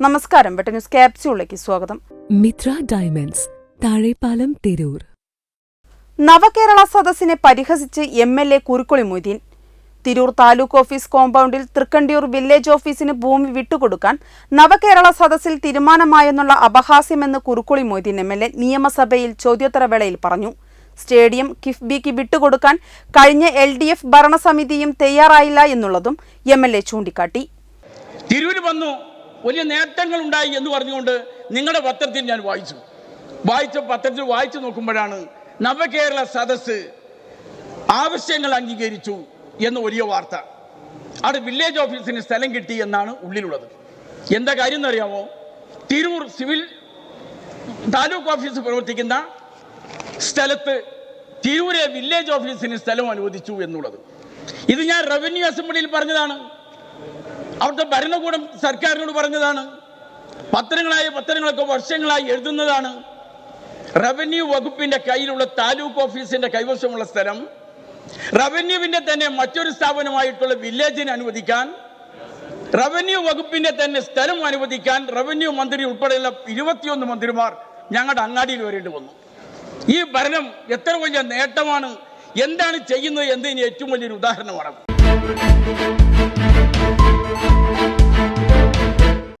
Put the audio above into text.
നമസ്കാരം. വെട്ട ന്യൂസ് ക്യാപ്സ്യൂളിലേക്ക് സ്വാഗതം. മിത്ര ഡയമണ്ട്സ് താഴെപ്പാലം തിരൂർ. നവകേരള സദസ്സിനെ പരിഹസിച്ച് M L A Kurukkoli Moideen. Tirur taluk office കോമ്പൗണ്ടിൽ തൃക്കണ്ടിയൂർ വില്ലേജ് ഓഫീസിന് ഭൂമി വിട്ടുകൊടുക്കാൻ നവകേരള സദസ്സിൽ തീരുമാനമായെന്നുള്ള അപഹാസ്യമെന്ന് Kurukkoli Moideen M L A നിയമസഭയിൽ ചോദ്യോത്തരവേളയിൽ പറഞ്ഞു. സ്റ്റേഡിയം കിഫ്ബിക്ക് വിട്ടുകൊടുക്കാൻ കഴിഞ്ഞ എൽ ഡി എഫ് ഭരണസമിതിയും തയ്യാറായില്ല എന്നുള്ളതും എം എൽ എ ചൂണ്ടിക്കാട്ടി. തിരൂര് വന്നു. വലിയ നേട്ടങ്ങൾ ഉണ്ടായി എന്ന് പറഞ്ഞുകൊണ്ട് നിങ്ങളുടെ പത്രത്തിൽ ഞാൻ വായിച്ചു. വായിച്ച പത്രത്തിൽ വായിച്ചു നോക്കുമ്പോഴാണ് നവകേരള സദസ് ആവശ്യങ്ങൾ അംഗീകരിച്ചു എന്ന വലിയ വാർത്ത. അവിടെ വില്ലേജ് ഓഫീസിന് സ്ഥലം കിട്ടി എന്നാണ് ഉള്ളിലുള്ളത്. എന്താ കാര്യം എന്നറിയാമോ തിരൂർ സിവിൽ താലൂക്ക് ഓഫീസ് പ്രവർത്തിക്കുന്ന സ്ഥലത്ത് തിരൂരെ വില്ലേജ് ഓഫീസിന് സ്ഥലം അനുവദിച്ചു എന്നുള്ളത്. ഇത് ഞാൻ റവന്യൂ അസംബ്ലിയിൽ പറഞ്ഞതാണ്. അവിടുത്തെ ഭരണകൂടം സർക്കാരിനോട് പറഞ്ഞതാണ്. പത്രങ്ങളായ പത്രങ്ങളൊക്കെ വർഷങ്ങളായി എഴുതുന്നതാണ്. റവന്യൂ വകുപ്പിന്റെ കയ്യിലുള്ള താലൂക്ക് ഓഫീസിന്റെ കൈവശമുള്ള സ്ഥലം. റവന്യൂവിന്റെ തന്നെ മറ്റൊരു സ്ഥാപനമായിട്ടുള്ള വില്ലേജിനെ അനുവദിക്കാൻ റവന്യൂ വകുപ്പിന്റെ തന്നെ സ്ഥലം അനുവദിക്കാൻ റവന്യൂ മന്ത്രി ഉൾപ്പെടെയുള്ള ഇരുപത്തിയൊന്ന് മന്ത്രിമാർ ഞങ്ങളുടെ അങ്ങാടിയിൽ വരേണ്ടി വന്നു. ഈ ഭരണം എത്ര വലിയ നേട്ടമാണ്? എന്താണ് ചെയ്യുന്നത്? എന്നതിന് ഏറ്റവും വലിയൊരു ഉദാഹരണമാണ്?